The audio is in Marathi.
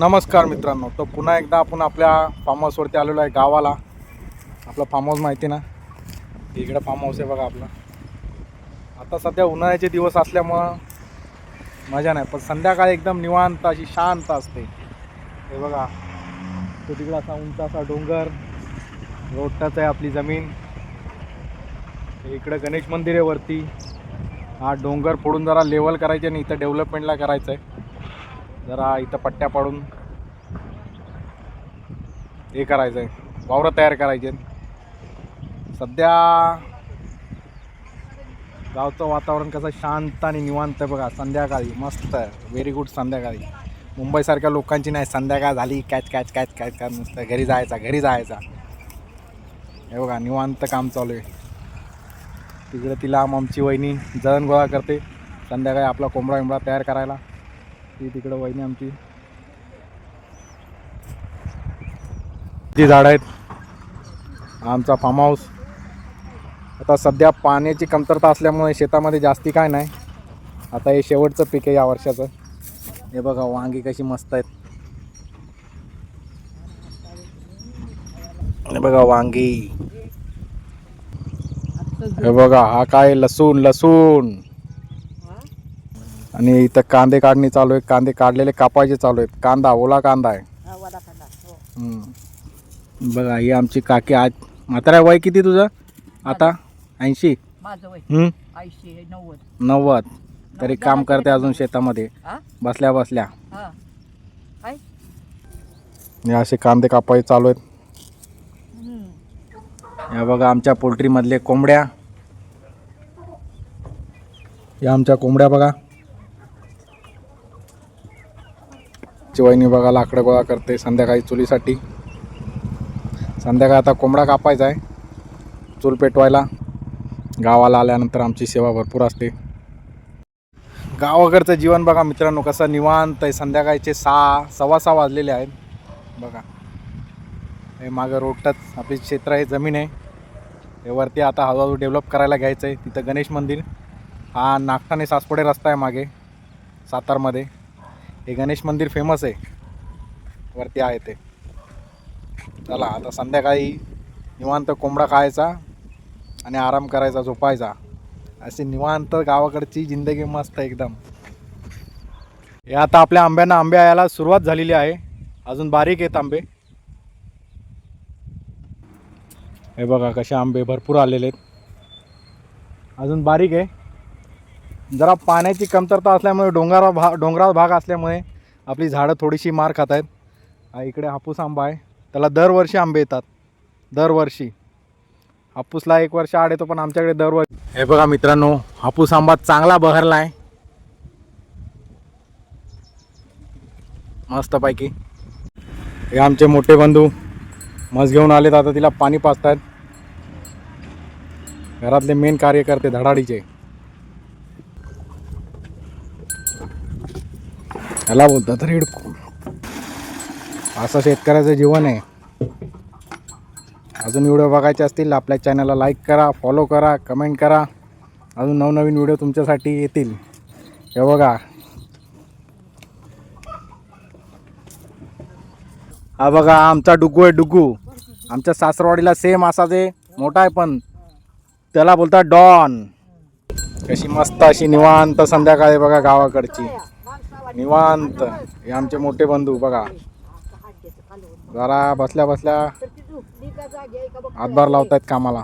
नमस्कार मित्रांनो. तर पुन्हा एकदा आपण आपल्या फार्म हाऊसवरती आलेलो आहे गावाला. आपला फार्म हाऊस माहिती ना? इकडं फार्म हाऊस आहे बघा आपला. आता सध्या उन्हाळ्याचे दिवस असल्यामुळं मजा नाही पण संध्याकाळी एकदम निवांत अशी शांत असते. हे बघा. तो तिकडं असा उंच असा डोंगर रोडटाच आहे आपली जमीन. इकडं गणेश मंदिर आहे वरती. हा डोंगर फोडून जरा लेवल करायचे आणि इथं डेव्हलपमेंटला करायचं आहे जरा इथं पट्ट्या पाडून हे करायचं आहे वावरं तयार करायचे सध्या गावचं वातावरण कसं शांत आणि निवांत आहे बघा. संध्याकाळी मस्त आहे. व्हेरी गुड संध्याकाळी. मुंबईसारख्या लोकांची नाही. संध्याकाळ झाली catch catch catch catch catch नुसतं घरी जायचा घरी जायचा. हे बघा निवांत काम चालू आहे. तिकडे तिला आमची वहिनी जळण गोळा करते. संध्याकाळी आपला कोंबडा बिंबडा तयार करायला. ती तिकडं वहिनी आमची. ती झाडं आहेत. आमचा फार्म हाऊस आता सध्या पाण्याची कमतरता असल्यामुळे शेतामध्ये जास्ती काय नाही. आता हे शेवटचं पीक आहे या वर्षाचं. हे बघा वांगी कशी मस्त आहेत. हे बघा वांगी. हे बघा हा काय लसूण लसूण. आणि इथं कांदे काढणी चालू आहे. कांदे काढलेले कापायचे चालू आहेत. कांदा ओला कांदा आहे. हा, वडा कांदा हो. हम्म. बघा ही आमची काकी आज म्हातारा वय किती तुझं? आता? ऐंशी? माझं वय. हम्म? ऐंशी नव्वद. नव्वद. तरी काम करते अजून शेतामध्ये. हा? बसल्या बसल्या. हा. काय? हे असे कांदे कापायचे चालू आहेत. हम्म. या बघा आमच्या पोल्ट्रीमधले कोंबड्या. या आमच्या कोंबड्या बघा. वहिनी बघा लाकडं गोळा करते संध्याकाळी चुलीसाठी. संध्याकाळी आता कोंबडा कापायचा आहे चूल पेटवायला. गावाला आल्यानंतर आमची सेवा भरपूर असते. गावाकडचं जीवन बघा मित्रांनो कसं निवांत आहे. संध्याकाळचे सहा सव्वा सहा वाजलेले आहेत. बघा. हे मागं रोडटच आपली क्षेत्र आहे जमीन आहे. हे वरती आता हळूहळू डेव्हलप करायला घ्यायचं आहे. तिथं गणेश मंदिर. हा नागठाणे सासपुडे रस्ता आहे मागे सातारमध्ये. हे गणेश मंदिर फेमस आहे. वरती आहे ते. चला आता संध्याकाळी निवांत कोंबडा खायचा आणि आराम करायचा झोपायचा. अशी निवांत गावाकडची जिंदगी मस्त आहे एकदम. हे आता आपल्या आंब्यांना आंबे यायला सुरुवात झालेली आहे. अजून बारीक आहेत आंबे. हे बघा कसे आंबे भरपूर आलेले आहेत. अजून बारीक आहे. जरा पाण्याची कमतरता असल्यामुळे डोंगरा भा डोंगराळ भाग असल्यामुळे आपली झाडं थोडीशी मार खात आहेत. इकडे हापूस आंबा आहे. त्याला दरवर्षी आंबे येतात. दरवर्षी. हापूसला एक वर्ष आड येतो पण आमच्याकडे दरवर्षी. हे बघा मित्रांनो हापूस आंबा चांगला बहरला आहे मस्तपैकी. हे आमचे मोठे बंधू मस घेऊन आलेत आता तिला पाणी पाजतायत. घरातले मेन कार्यकर्ते धडाडीचे. ह्याला बोलतात रेड असं शेतकऱ्याचं जीवन आहे. अजून व्हिडिओ बघायचे असतील आपल्या चॅनलला लाईक करा फॉलो करा कमेंट करा. अजून नवनवीन व्हिडिओ तुमच्यासाठी येतील. हे बघा. हा बघा आमचा डुगू आहे डुगू. आमच्या सासरवाडीला सेम असाच आहे. मोठा आहे पण. त्याला बोलतात डॉन. कशी मस्त अशी निवांत संध्याकाळी बघा गावाकडची. निवांत. हे आमचे मोठे बंधू बघा. जरा बसल्या बसल्या हातभार लावतायत कामाला.